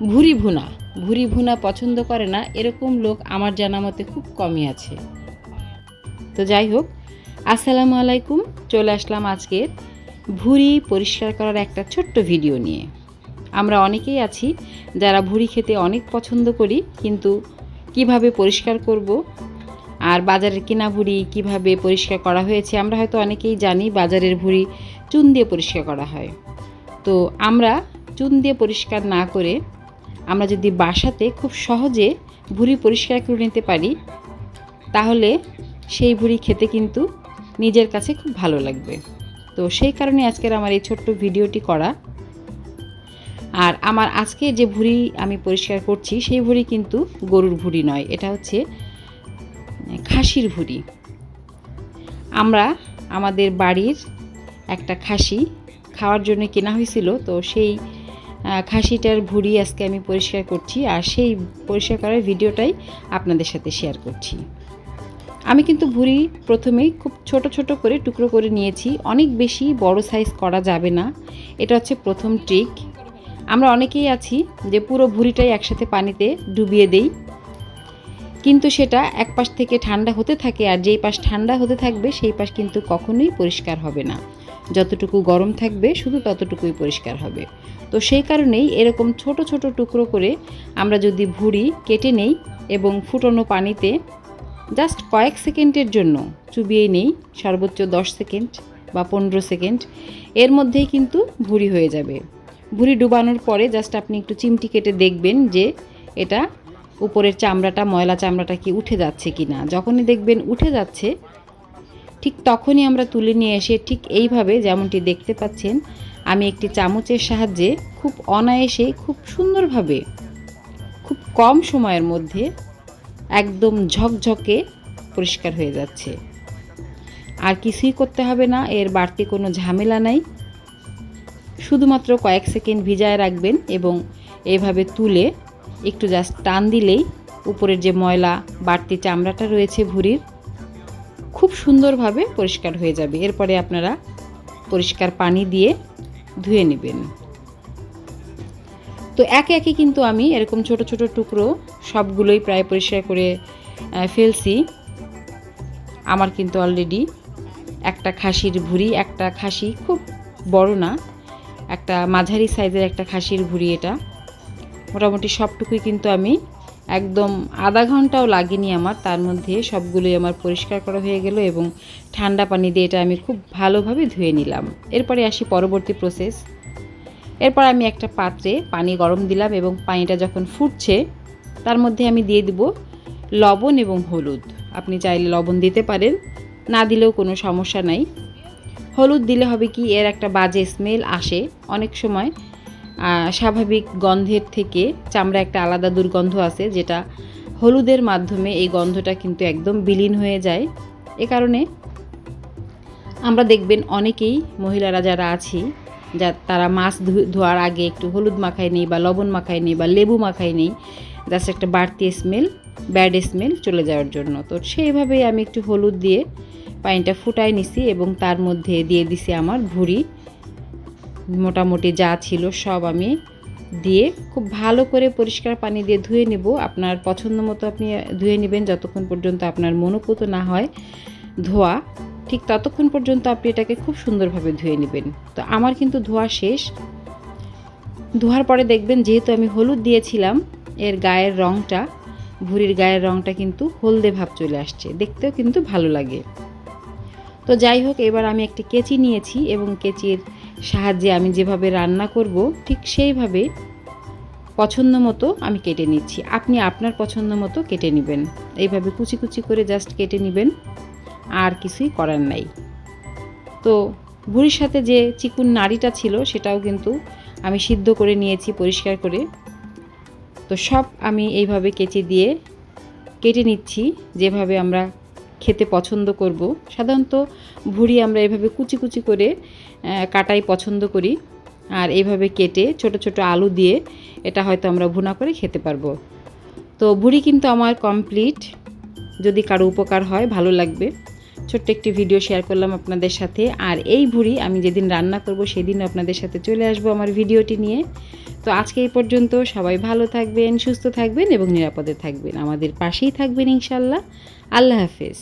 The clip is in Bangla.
ভুরি ভুনা ভুরি ভুনা পছন্দ করে না, এরকম লোক আমার জানা মতে খুব কমই আছে। তো যাই হোক, আসসালামু আলাইকুম, চলে আসলাম আজকের ভুঁড়ি পরিষ্কার করার একটা ছোট্ট ভিডিও নিয়ে। আমরা অনেকেই আছি যারা ভুঁড়ি খেতে অনেক পছন্দ করি, কিন্তু কীভাবে পরিষ্কার করব আর বাজারের কেনা ভুঁড়ি কীভাবে পরিষ্কার করা হয়েছে, আমরা হয়তো অনেকেই জানি বাজারের ভুঁড়ি চুন দিয়ে পরিষ্কার করা হয়। তো আমরা চুন দিয়ে পরিষ্কার না করে আমরা যদি বাসাতে খুব সহজে ভুঁড়ি পরিষ্কার করে নিতে পারি, তাহলে সেই ভুঁড়ি খেতে কিন্তু নিজের কাছে খুব ভালো লাগবে। তো সেই কারণে আজকের আমার এই ছোট্ট ভিডিওটি করা। আর আমার আজকে যে ভুঁড়ি আমি পরিষ্কার করছি, সেই ভুঁড়ি কিন্তু গরুর ভুঁড়ি নয়, এটা হচ্ছে খাসির ভুঁড়ি। আমরা, আমাদের বাড়ির একটা খাসি খাওয়ার জন্য কেনা হয়েছিল, তো সেই খাসিটার ভুঁড়ি আজকে আমি পরিষ্কার করছি আর সেই পরিষ্কার করার ভিডিওটাই আপনাদের সাথে শেয়ার করছি। আমি কিন্তু ভুঁড়ি প্রথমেই খুব ছোট ছোট করে টুকরো করে নিয়েছি। অনেক বেশি বড় সাইজ করা যাবে না। এটা হচ্ছে প্রথম ট্রিক আমরা অনেকেই আছি যে পুরো ভুঁড়িটাই একসাথে পানিতে ডুবিয়ে দেই। কিন্তু সেটা এক পাশ থেকে ঠান্ডা হতে থাকে আর যেই পাশ ঠান্ডা হতে থাকবে সেই পাশ কিন্তু কখনোই পরিষ্কার হবে না। যতটুকু গরম থাকবে শুধু ততটুকুই পরিষ্কার হবে। তো সেই কারণেই এরকম ছোট ছোট টুকরো করে আমরা যদি ভুঁড়ি কেটে নেই এবং ফুটনো পানিতে জাস্ট কয়েক সেকেন্ডের জন্য চুবিয়ে নেই, সর্বোচ্চ দশ সেকেন্ড বা পনেরো সেকেন্ড, এর মধ্যেই কিন্তু ভুঁড়ি হয়ে যাবে। ভুড়ি ডুবানোর পরে জাস্ট আপনি একটু চিমটি কেটে দেখবেন যে এটা উপরের চামড়াটা, ময়লা চামড়াটা কি উঠে যাচ্ছে কি না যখনই দেখবেন উঠে যাচ্ছে ঠিক তখনই আমরা তুলে নিয়ে এসে ঠিক এইভাবে যেমনটি দেখতে পাচ্ছেন, আমি একটি চামচের সাহায্যে খুব অনায়াসে, খুব সুন্দরভাবে, খুব কম সময়ের মধ্যে একদম ঝকঝকে পরিষ্কার হয়ে যাচ্ছে। আর কিছুই করতে হবে না, এর বাড়তি কোনো ঝামেলা নাই। শুধুমাত্র কয়েক সেকেন্ড ভিজায় রাখবেন এবং এভাবে তুলে একটু জাস্ট টান দিলেই উপরের যে ময়লা, বাড়তি চামড়াটা রয়েছে ভুঁড়ির খুব সুন্দরভাবে পরিষ্কার হয়ে যাবে। এরপরে আপনারা পরিষ্কার পানি দিয়ে ধুয়ে নেবেন। তো একে একে কিন্তু আমি এরকম ছোট ছোট টুকরো সবগুলোই প্রায় পরিষ্কার করে ফেলছি। আমার কিন্তু অলরেডি একটা খাসির ভুঁড়ি, একটা খাসি খুব বড় না, একটা মাঝারি সাইজের একটা খাসির ভুঁড়ি এটা। মোটামুটি সবটুকুই কিন্তু আমি একদম আধা ঘন্টাও লাগেনি আমার, তার মধ্যে সবগুলোই আমার পরিষ্কার করা হয়ে গেল এবং ঠান্ডা পানি দিয়ে এটা আমি খুব ভালোভাবে ধুয়ে নিলাম। এরপরে আসি পরবর্তী প্রসেস এরপর আমি একটা পাত্রে পানি গরম দিলাম এবং পানিটা যখন ফুটছে, তার মধ্যে আমি দিয়ে দিব লবণ এবং হলুদ। আপনি চাইলে লবণ দিতে পারেন, না দিলেও কোনো সমস্যা নাই। হলুদ দিলে হবে কি, এর একটা বাজে স্মেল আসে অনেক সময়। স্বাভাবিক গন্ধের থেকে চামড়া একটা আলাদা দুর্গন্ধ আছে, যেটা হলুদের মাধ্যমে এই গন্ধটা কিন্তু একদম বিলীন হয়ে যায়। এ কারণে আমরা দেখবেন অনেকেই মহিলারা যারা আছি, যা তারা মাছ ধোয়ার আগে একটু হলুদ মাখায় নেই বা লবণ মাখায় নেই বা লেবু মাখায় নেই জাস্ট একটা বাড়তি স্মেল ব্যাড স্মেল চলে যাওয়ার জন্য। তো সেইভাবেই আমি একটু হলুদ দিয়ে পানিটা ফুটায় নিছি এবং তার মধ্যে দিয়ে দিছি আমার ভুঁড়ি। মোটামুটি যা ছিল সব আমি দিয়ে খুব ভালো করে পরিষ্কার পানি দিয়ে ধুয়ে নেব। আপনার পছন্দ মতো আপনি ধুয়ে নেবেন যতক্ষণ পর্যন্ত আপনার মনোপুত না হয় ধোয়া। ঠিক ততক্ষণ পর্যন্ত আপনি এটাকে খুব সুন্দরভাবে ধুয়ে নেবেন। তো আমার কিন্তু ধোয়া শেষ। ধোয়ার পরে দেখবেন যেহেতু আমি হলুদ দিয়েছিলাম, এর গায়ের রঙটা ভুঁড়ির গায়ের রঙটা কিন্তু হলদে ভাব চলে আসছে। দেখতেও কিন্তু ভালো লাগে। তো যাই হোক, এবার আমি একটি কেচি নিয়েছি এবং কেচির সাহায্যে আমি যেভাবে রান্না করব, ঠিক সেইভাবে পছন্দ মতো আমি কেটে নিচ্ছি। আপনি আপনার পছন্দ মতো কেটে নেবেন। এইভাবে কুচি কুচি করে জাস্ট কেটে নেবেন, আর কিছুই করার নাই। তো ভুঁড়ির সাথে যে চিকুন নাড়িটা ছিল, সেটাও কিন্তু আমি সিদ্ধ করে নিয়েছি, পরিষ্কার করে। তো সব আমি এইভাবে কেচে দিয়ে কেটে নিচ্ছি, যেভাবে আমরা খেতে পছন্দ করব। সাধারণত ভুঁড়ি আমরা এভাবে কুচি কুচি করে কাটাই পছন্দ করি। আর এইভাবে কেটে ছোট ছোট আলু দিয়ে এটা হয়তো আমরা ভুনা করে খেতে পারব। তো ভুড়ি কিন্তু আমার কমপ্লিট যদি কারও উপকার হয়, ভালো লাগবে। ছোট্ট একটি ভিডিও শেয়ার করলাম আপনাদের সাথে। আর এই ভুঁড়ি আমি যেদিন রান্না করব সেদিন আপনাদের সাথে চলে আসব আমার ভিডিওটি নিয়ে। তো আজকে এই পর্যন্ত সবাই ভালো থাকবেন, সুস্থ থাকবেন এবং নিরাপদে থাকবেন। আমাদের পাশেই থাকবেন ইনশাল্লাহ আল্লাহ হাফেজ।